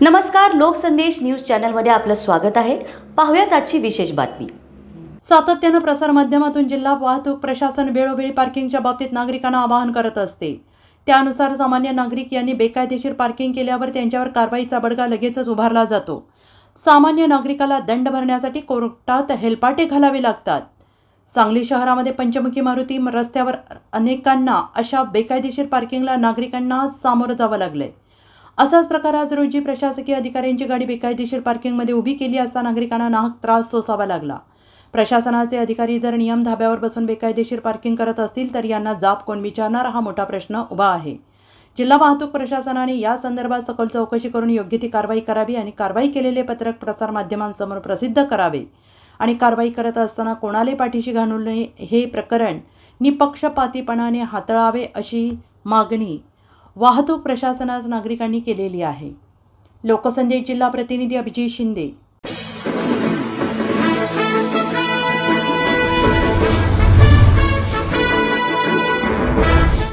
नमस्कार लोकसंदेश न्यूज चॅनलमध्ये आपलं स्वागत आहे. पाहूयात आजची विशेष बातमी. सातत्यानं प्रसारमाध्यमातून जिल्हा वाहतूक प्रशासन वेळोवेळी पार्किंगच्या बाबतीत नागरिकांना आवाहन करत असते. त्यानुसार सामान्य नागरिक यांनी बेकायदेशीर पार्किंग केल्यावर त्यांच्यावर कारवाईचा बडगा लगेचच उभारला जातो. सामान्य नागरिकाला दंड भरण्यासाठी कोर्टात हेलपाटे घालावे लागतात. सांगली शहरामध्ये पंचमुखी मारुती रस्त्यावर अनेकांना अशा बेकायदेशीर पार्किंगला नागरिकांना सामोरं जावं लागलंय. असाच प्रकार आज रोजी प्रशासकीय अधिकाऱ्यांची गाडी बेकायदेशीर पार्किंगमध्ये उभी केली असता नागरिकांना नाहक त्रास सोसावा लागला. प्रशासनाचे अधिकारी जर नियम धाब्यावर बसून बेकायदेशीर पार्किंग करत असतील तर यांना जाब कोण विचारणार हा मोठा प्रश्न उभा आहे. जिल्हा वाहतूक प्रशासनाने या संदर्भात सखोल चौकशी करून योग्य ती कारवाई करावी आणि कारवाई केलेले पत्रक प्रसारमाध्यमांसमोर प्रसिद्ध करावे. आणि कारवाई करत असताना कोणाले पाठीशी घालू नये हे प्रकरण निपक्षपातीपणाने हाताळावे अशी मागणी वाहतूक प्रशासनास नागरिकांनी केलेली आहे. लोकसंदेश जिल्हा प्रतिनिधी अभिजित शिंदे.